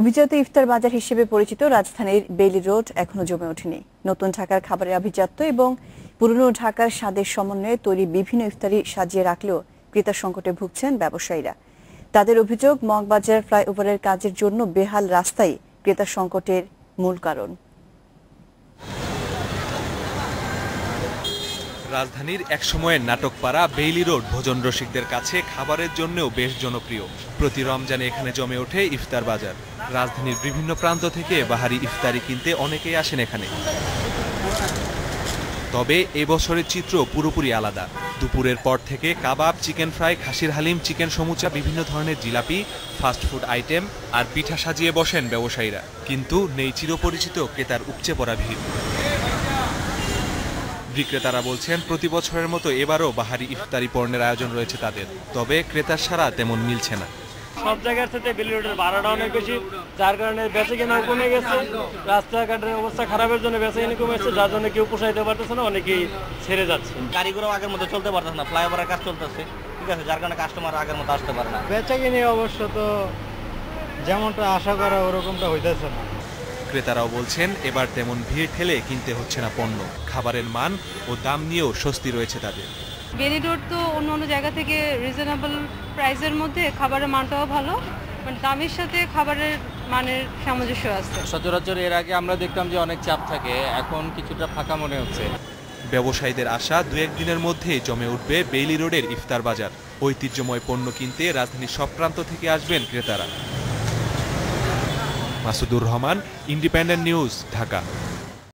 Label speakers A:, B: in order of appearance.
A: অভিজাত ইফতার বাজার হিসেবে পরিচিত রাজধানীর বেলি রোড এখনও জমে ওঠেনি। নতুন ঢাকার খাবারের আভিজাত্য এবং পুরনো ঢাকার স্বাদের সমন্বয়ে তৈরি বিভিন্ন ইফতারি সাজিয়ে রাখলেও ক্রেতা সংকটে ভুগছেন ব্যবসায়ীরা। তাদের অভিযোগ, মগবাজার ফ্লাইওভারের কাজের জন্য বেহাল রাস্তাই ক্রেতা সংকটের মূল কারণ।
B: রাজধানীর একসময়ের নাটকপাড়া বেইলি রোড ভোজন রসিকদের কাছে খাবারের জন্যও বেশ জনপ্রিয়। প্রতি রমজানে এখানে জমে ওঠে ইফতার বাজার। রাজধানীর বিভিন্ন প্রান্ত থেকে বাহারি ইফতারি কিনতে অনেকেই আসেন এখানে। তবে এবছরের চিত্র পুরোপুরি আলাদা। দুপুরের পর থেকে কাবাব, চিকেন ফ্রাই, খাসির হালিম, চিকেন সমুচা, বিভিন্ন ধরনের জিলাপি ফাস্টফুড আইটেম আর পিঠা সাজিয়ে বসেন ব্যবসায়ীরা। কিন্তু নেই চিরপরিচিত ক্রেতার উপচে পড়া ভিড়। বিক্রেতারা বলছেন প্রতি বছরের মতো এবারও বাহারি ইফতারি পণ্যের আয়োজন রয়েছে তাদের। তবে ক্রেতার সারা তেমন মিলছে না।
C: সব জায়গার সাথে বেলি রোডের ভাড়াটা অনেক বেশি যার কারণে বেঁচে কেনা কমে গেছে। রাস্তাঘাটের অবস্থা খারাপের জন্য বেঁচে কেনা কমে গেছে যার জন্য কেউ পোষাইতে পারতেছে না অনেকেই ছেড়ে যাচ্ছে।
D: গাড়িগুলো আগের মতো চলতে পারতেছে না ফ্লাইওভারের কাজ চলতেছে ঠিক আছে যার কারণে কাস্টমার আগের মতো আসতে পারে না।
E: বেচা কিনে অবশ্য তো যেমনটা আশা করা ওরকমটা হইতেছে না।
B: ক্রেতারাও বলছেন এবার তেমন ভিড় ঠেলে কিনতে হচ্ছে না পণ্য। খাবারের মান ও দাম নিয়েও স্বস্তি রয়েছে তাদের।
F: বেলি রোড তো অন্য অন্য জায়গা থেকে রিজনেবল প্রাইসের মধ্যে খাবারের মানটাও ভালো মানে দামের সাথে খাবারের মানের সামঞ্জস্য আছে।
G: সচরাচর এর আগে আমরা দেখতাম যে অনেক চাপ থাকে এখন কিছুটা ফাঁকা মনে হচ্ছে।
B: ব্যবসায়ীদের আশা দু একদিনের মধ্যেই জমে উঠবে বেইলি রোডের ইফতার বাজার। ঐতিহ্যময় পণ্য কিনতে রাজধানীর সব প্রান্ত থেকে আসবেন ক্রেতারা। Masudur Rahman independent news Dhaka.